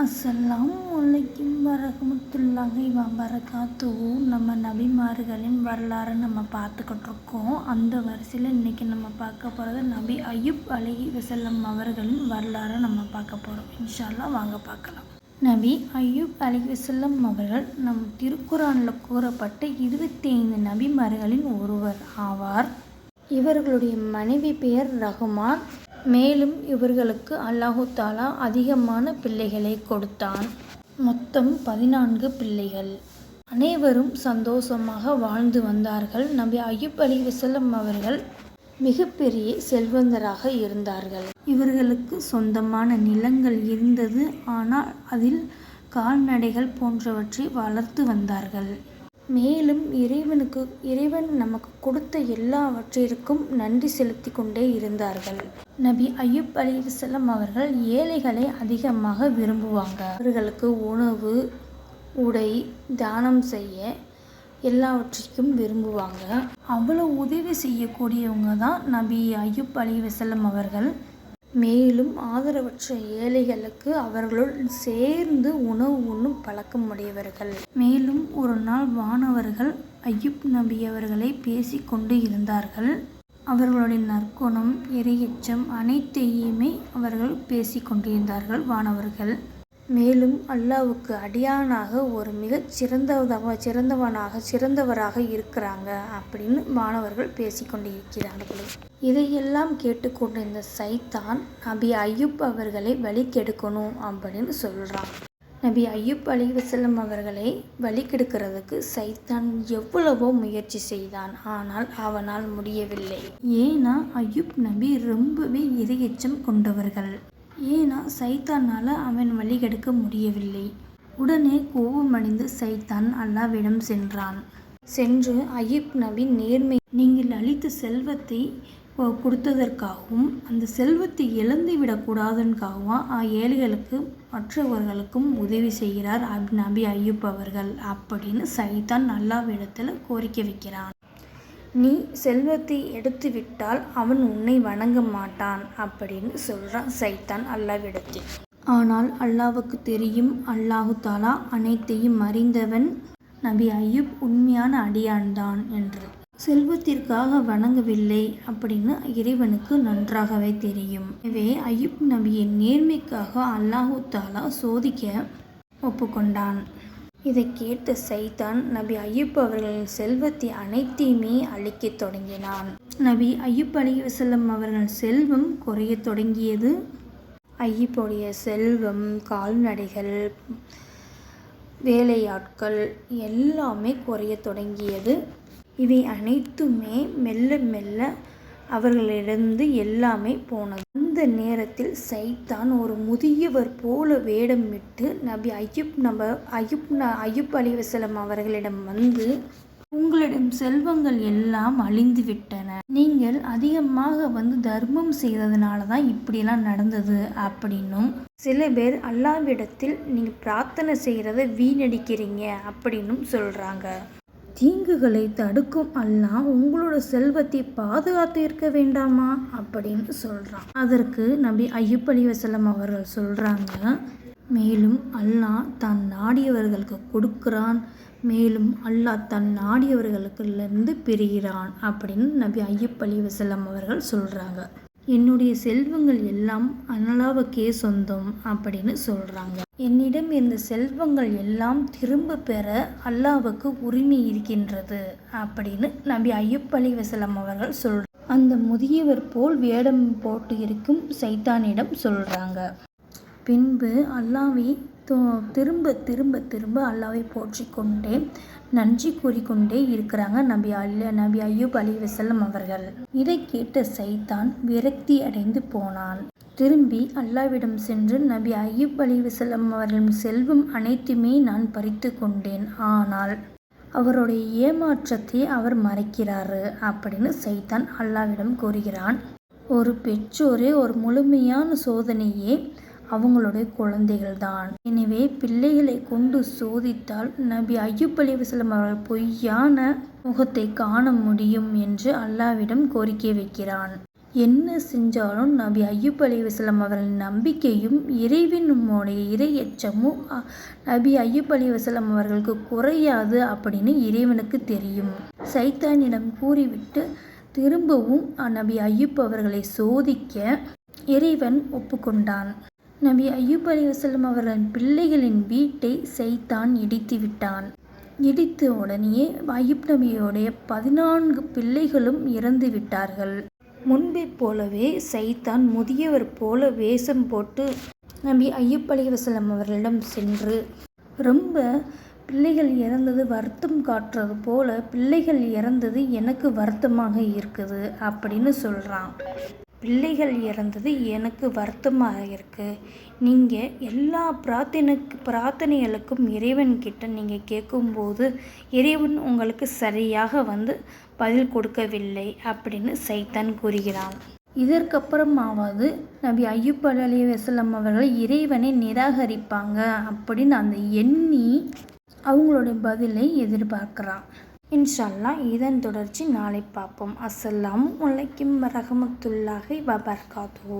அஸ்ஸலாம் வலைக்கும் வரகமத்துல்லாஹி வரகாத்துவும் நம்ம நபிமார்களின் வரலாறை நம்ம பார்த்துக்கிட்டு இருக்கோம் அந்த வரிசையில் இன்றைக்கி நம்ம பார்க்க போகிறது நபி அய்யூப் அலி வசல்லம் அவர்களின் வரலாறை நம்ம பார்க்க போகிறோம் இன்ஷால்லாம் வாங்க பார்க்கலாம். நபி அய்யூப் அலி வசல்லம் அவர்கள் நம் திருக்குறானில் கூறப்பட்ட இருபத்தி ஐந்து நபிமார்களின் ஒருவர் ஆவார். இவர்களுடைய மனைவி பெயர் ரஹ்மான். மேலும் இவர்களுக்கு அல்லாஹு தாலா அதிகமான பிள்ளைகளை கொடுத்தான். மொத்தம் பதினான்கு பிள்ளைகள். அனைவரும் சந்தோஷமாக வாழ்ந்து வந்தார்கள். நபி அய்யூப் அலி வசலம் அவர்கள் மிகப்பெரிய செல்வந்தராக இருந்தார்கள். இவர்களுக்கு சொந்தமான நிலங்கள் இருந்தது. ஆனால் அதில் கால்நடைகள் போன்றவற்றை வளர்த்து வந்தார்கள். மேலும் இறைவனுக்கு இறைவன் நமக்கு கொடுத்த எல்லாவற்றிற்கும் நன்றி செலுத்தி கொண்டே இருந்தார்கள். நபி அய்யூப் அலிவசல்லம் அவர்கள் ஏழைகளை அதிகமாக விரும்புவாங்க. அவர்களுக்கு உணவு உடை தானம் செய்ய எல்லாவற்றிற்கும் விரும்புவாங்க. அவ்வளோ உதவி செய்யக்கூடியவங்க தான் நபி அய்யூப் அலிவசல்லம் அவர்கள். மேலும் ஆதரவற்ற ஏழைகளுக்கு அவர்களுடன் சேர்ந்து உணவு உண்ணும் பழக்கம் உடையவர்கள் மேலும் ஒரு நாள் வானவர்கள் அய்யூப் நபி அவர்களை பேசிக்கொண்டு இருந்தார்கள். அவர்களுடைய நற்குணம் இரையச்சம் அனைத்தையுமே அவர்கள் பேசிக்கொண்டிருந்தார்கள் வானவர்கள். மேலும் அல்லாவுக்கு அடியானாக ஒரு மிகச் சிறந்தவதாக சிறந்தவனாக சிறந்தவராக இருக்கிறாங்க அப்படின்னு மாணவர்கள் பேசிக்கொண்டிருக்கிறார்கள் இதையெல்லாம் கேட்டுக்கொண்டிருந்த சைத்தான் நபி அய்யூப் அவர்களை வழி கெடுக்கணும் அப்படின்னு சொல்கிறான் நபி ஐயூப் அலி வசல்லம் அவர்களை வழி கெடுக்கிறதுக்கு சைத்தான் எவ்வளவோ முயற்சி செய்தான். ஆனால் அவனால் முடியவில்லை. ஏன்னா அயூப் நபி ரொம்பவே இரையச்சம் கொண்டவர்கள். ஏன்னா சைத்தானால் அவன் வழிகெடுக்க முடியவில்லை. உடனே கோபமடைந்து சைத்தான் அல்லாவிடம் சென்றான். சென்று அய்யூப் நபி நேர்மை நீங்கள் அளித்த செல்வத்தை கொடுத்ததற்காகவும் அந்த செல்வத்தை இழந்து விடக்கூடாதுன்னுக்காகவும் ஏழைகளுக்கு மற்றவர்களுக்கும் உதவி செய்கிறார் அப் நபி அய்யூப் அவர்கள் அப்படின்னு சைத்தான் அல்லாவிடத்தில் கோரிக்கை வைக்கிறான். நீ செல்வத்தை எடுத்து விட்டால் அவன் உன்னை வணங்க மாட்டான் அப்படின்னு சொல்கிறான் சைத்தான் அல்லாவிடத்தில். ஆனால் அல்லாவுக்கு தெரியும் அல்லாஹு தாலா அனைத்தையும் அறிந்தவன் நபி அய்யூப் உண்மையான அடியான்தான் என்று. செல்வத்திற்காக வணங்கவில்லை அப்படின்னு இறைவனுக்கு நன்றாகவே தெரியும். எனவே அய்யூப் நபியின் நேர்மைக்காக அல்லாஹு தாலா சோதிக்க ஒப்புக்கொண்டான். இதை கேட்ட சைதான் நபி அய்யூப் அவர்களின் செல்வத்தை அனைத்தையுமே அழிக்கத் தொடங்கினான். நபி அய்யூப் அலி வசல்லம் அவர்கள் செல்வம் குறைய தொடங்கியது. ஐயப்புடைய செல்வம் கால்நடைகள் வேலையாட்கள் எல்லாமே குறைய தொடங்கியது. இவை அனைத்துமே மெல்ல மெல்ல அவர்களிடந்து எல்லாமே போனது. அந்த நேரத்தில் சைத்தான் ஒரு முதியவர் போல வேடமிட்டு நபி அய்யூப் நப அய்யூப் ந அலி வசலம் அவர்களிடம் வந்து உங்களிடம் செல்வங்கள் எல்லாம் அழிந்து விட்டன. நீங்கள் அதிகமாக வந்து தர்மம் செய்ததுனால தான் இப்படிலாம் நடந்தது அப்படின்னும். சில பேர் அல்லாவிடத்தில் நீங்கள் பிரார்த்தனை செய்கிறத வீணடிக்கிறீங்க அப்படின்னும் சொல்கிறாங்க தீங்குகளை தடுக்கும் அல்லாஹ் உங்களோட செல்வத்தை பாதுகாத்து இருக்க வேண்டாமா? அப்படின்னு சொல்கிறான் அதற்கு நபி ஐயப் அலி வசலம் அவர்கள் சொல்கிறாங்க மேலும் அல்லாஹ் தான் நாடியவர்களுக்கு கொடுக்குறான். மேலும் அல்லாஹ் தன் நாடியவர்களுக்குலேருந்து பிரிகிறான். அப்படின்னு நபி ஐயப் அலி வசலம் அவர்கள் சொல்கிறாங்க என்னுடைய செல்வங்கள் எல்லாம் அனலாவுக்கே சொந்தம் அப்படின்னு சொல்கிறாங்க என்னிடம் இருந்த செல்வங்கள் எல்லாம் திரும்ப பெற அல்லாவுக்கு உரிமை இருக்கின்றது அப்படின்னு நபி ஐயப் அலி வசலம் அவர்கள் சொல்கிறாங்க அந்த முதியவர் போல் வேடம் போட்டு இருக்கும் சைத்தானிடம் சொல்கிறாங்க பின்பு அல்லாவை திரும்ப திரும்ப திரும்ப அல்லாவை போற்றி கொண்டே நன்றி கூறிக்கொண்டே இருக்கிறாங்க நபி அல்ல நபி அய்யூப் அலி வசல்லம் அவர்கள். இதை கேட்ட சைத்தான் விரக்தி அடைந்து போனான். திரும்பி அல்லாவிடம் சென்று நபி அய்யூப் அலி வசல்லம் அவர்களின் செல்வம் அனைத்துமே நான் பறித்து கொண்டேன். ஆனால் அவருடைய ஏமாற்றத்தை அவர் மறைக்கிறாரு அப்படின்னு சைத்தான் அல்லாவிடம் கூறுகிறான். ஒரு பெற்றோரே ஒரு முழுமையான சோதனையே அவங்களுடைய குழந்தைகள் தான் எனவே பிள்ளைகளை கொண்டு சோதித்தால் நபி ஐயூப் அலி வசலம் அவர்கள் பொய்யான முகத்தை காண முடியும் என்று அல்லாவிடம் கோரிக்கை வைக்கிறான். என்ன செஞ்சாலும் நபி ஐயூப் அலைவசலம் அவர்களின் நம்பிக்கையும் இறைவனுடைய இறையச்சமும் நபி ஐயூப் அலைவசலம் அவர்களுக்கு குறையாது அப்படின்னு இறைவனுக்கு தெரியும். சைத்தானிடம் கூறிவிட்டு திரும்பவும் அ- நபி ஐயூப் அவர்களை சோதிக்க இறைவன் ஒப்புக்கொண்டான். நபி ஐயூப் அலைவசல்லம் அவர்களின் பிள்ளைகளின் வீட்டை சைத்தான் இடித்து விட்டான். இடித்த உடனேயே ஐயூப் நபியோடைய பதினான்கு பிள்ளைகளும் இறந்து விட்டார்கள். முன்பை போலவே சைத்தான் முதியவர் போல வேஷம் போட்டு நபி ஐயூப் அலைவசல்லம் அவர்களிடம் சென்று ரொம்ப பிள்ளைகள் இறந்தது வருத்தம் காட்டுறது போல பிள்ளைகள் இறந்தது எனக்கு வருத்தமாக இருக்குது அப்படின்னு சொல்கிறான் பிள்ளைகள் இறந்தது எனக்கு வருத்தமாக இருக்குது நீங்கள் எல்லா பிரார்த்தனைக்கு பிரார்த்தனைகளுக்கும் இறைவன்கிட்ட நீங்கள் கேட்கும்போது இறைவன் உங்களுக்கு சரியாக வந்து பதில் கொடுக்கவில்லை அப்படின்னு சைத்தான் கூறுகிறான். இதற்கப்புறமாவது நபி ஐயூப் அலி வசலம் அவர்கள் இறைவனை நிராகரிப்பாங்க அப்படின்னு அந்த எண்ணி அவங்களுடைய பதிலை எதிர்பார்க்குறான். இன்ஷால்லா இதன் தொடர்ச்சி நாளை பார்ப்போம். அஸ்ஸலாம் வலைக்கம் வரகமத்துல்லாஹி வபர்காத்து